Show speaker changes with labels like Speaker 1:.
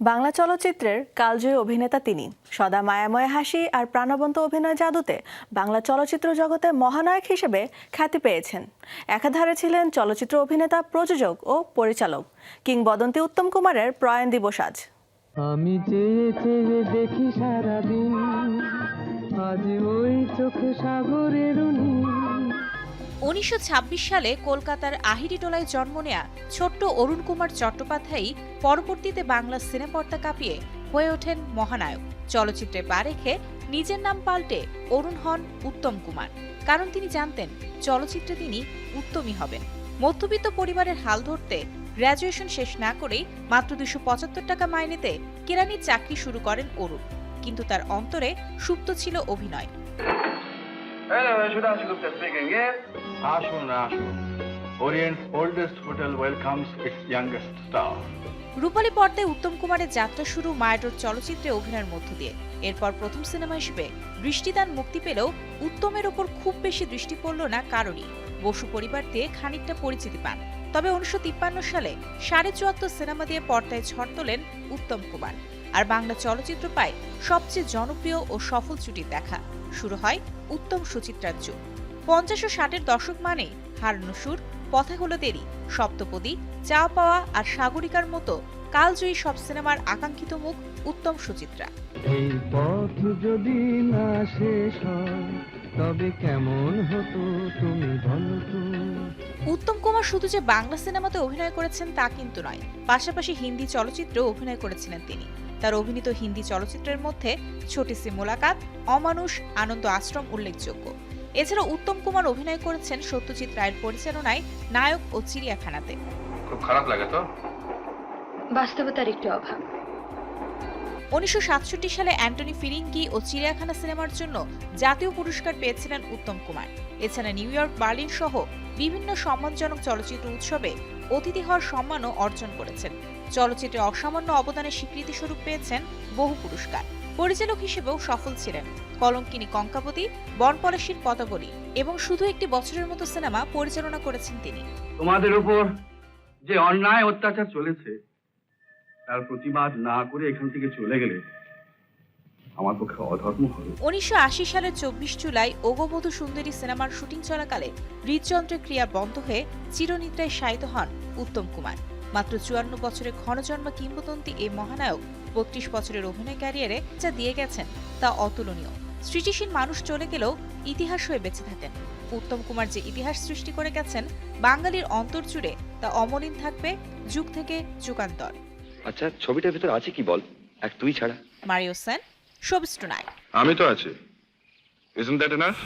Speaker 1: বাংলা চলচ্চিত্রের কালজয়ী অভিনেতা তিনি। সদা মায়াময় হাসি আর প্রাণবন্ত অভিনয় জাদুতে বাংলা চলচ্চিত্র জগতে মহানায়ক হিসেবে খ্যাতি পেয়েছেন। একাধারে ছিলেন চলচ্চিত্র অভিনেতা, প্রযোজক ও পরিচালক। কিংবদন্তি উত্তম কুমারের প্রয়াণ দিবস আজ।
Speaker 2: আমি দেখি সারাদিন। আজ ওই চোখে সাগরের
Speaker 3: উনিশশো ছাব্বিশ সালে কলকাতার আহিরিটোলায় জন্ম নেয়া ছোট্ট অরুণ কুমার চট্টোপাধ্যায়ই পরবর্তীতে বাংলা সিনেপর্দা কাঁপিয়ে হয়ে ওঠেন মহানায়ক। চলচ্চিত্রে পা রেখে নিজের নাম পাল্টে অরুণ হন উত্তম কুমার। কারণ তিনি জানতেন, চলচ্চিত্রে তিনি উত্তমই হবেন। মধ্যবিত্ত পরিবারের হাল ধরতে গ্র্যাজুয়েশন শেষ না করেই মাত্র দুশো পঁচাত্তর টাকা মাইনেতে কেরানির চাকরি শুরু করেন অরুণ। কিন্তু তার অন্তরে সুপ্ত ছিল অভিনয়।
Speaker 4: Hello, Sudhanshu Gupta speaking. Yes? Ashun, Ashun. Orient's oldest hotel welcomes its youngest star.
Speaker 3: রূপালী পর্দায় উত্তম কুমারের যাত্রা শুরু মায়াডোর চলচ্চিত্রে অভিনয়ের মধ্য দিয়ে এরপর প্রথম সিনেমা হিসেবে বৃষ্টিদান মুক্তি পেলেও উত্তমের ওপর খুব বেশি দৃষ্টি পড়ল না কারণই বসু পরিবার দিয়ে খানিকটা পরিচিতি পান তবে উনিশশো তিপ্পান্ন সালে সাড়ে চুয়াত্তর সিনেমা দিয়ে পর্দায় ঝড় তোলেন উত্তম কুমার আর বাংলা চলচ্চিত্র পায় সবচেয়ে জনপ্রিয় ও সফল জুটির দেখা শুরু হয় উত্তম সুচিত্রার যুগ পঞ্চাশ ও ষাটের দশক মানে হারানো সুর পথে হলো দেরি সপ্তপদী চা পাওয়া আর সাগরিকার মতো কালজয়ী সব সিনেমার আকাঙ্ক্ষিত মুখ উত্তম সুচিত্রা।
Speaker 2: এই পথ যদি না শেষ হয় তবে কেমন হতো তুমি বলো তো?
Speaker 3: উত্তম কুমার শুধু যে বাংলা সিনেমাতে অভিনয় করেছেন তা কিন্তু নয় পাশাপাশি হিন্দি চলচ্চিত্রেও অভিনয় করেছিলেন তিনি। তার অভিনীত হিন্দি চলচ্চিত্রের মধ্যে ছোটি সি মোলাকাত অমানুষ আনন্দ আশ্রম উল্লেখযোগ্য। এছাড়া উত্তম কুমার অভিনয় করেছেন সত্যজিৎ রায়ের পরিচালনায় নায়ক ও চিড়িয়াখানাতে।
Speaker 4: খুব খারাপ লাগে তো?
Speaker 5: বাস্তবতার একটু অভাব।
Speaker 3: উনিশশো সাতষট্টি সালে অ্যান্টনি ফিরিঙ্গি ও চিড়িয়াখানা সিনেমার জন্য জাতীয় পুরস্কার পেয়েছিলেন উত্তম কুমার। এছাড়া নিউ ইয়র্ক, বার্লিন সহ বিভিন্ন সম্মানজনক চলচ্চিত্র উৎসবে অতিথি হওয়ার সম্মানও অর্জন করেছেন। চলচ্চিত্রে অসামান্য অবদানের স্বীকৃতি স্বরূপ পেয়েছেন বহু পুরস্কার। পরিচালক হিসেবেও সফল ছিলেন। কলঙ্কিনী কঙ্কাবতী বনপলাশির পদাবলী এবং শুধু একটি বছরের মতো সিনেমা পরিচালনা করেছেন তিনি।
Speaker 4: তোমাদের উপর যে অন্যায় অত্যাচার চলেছে তার প্রতিবাদ না করে এখান থেকে চলে গেলে আমার পক্ষে অধর্ম হবে।
Speaker 3: উনিশশো সালের চব্বিশ জুলাই ওগবধূ সুন্দরী সিনেমার শুটিং চলাকালে হৃদযন্ত্রের ক্রিয়া বন্ধ হয়ে চিরনিদ্রায় শায়িত হন উত্তম কুমার। মাত্র চুয়ান্ন বছরের ঘনজন্ম কিংবদন্তি এই মহানায়ক বত্রিশ বছরের অভিনয় ক্যারিয়ারে যা দিয়ে গেছেন তা অতুলনীয়। সৃষ্টিশীল মানুষ চলে গেলেও ইতিহাস হয়ে বেঁচে থাকেন। উত্তম কুমার যে ইতিহাস সৃষ্টি করে গেছেন, বাঙালির অন্তর জুড়ে তা অমলিন থাকবে যুগ থেকে যুগান্তর।
Speaker 6: আচ্ছা ছবিটার ভিতর আছে কি বল? এক তুই ছাড়া।
Speaker 3: মারিও সেন শোবিস টুনাইট
Speaker 4: আমি তো আছি। Isn't that enough?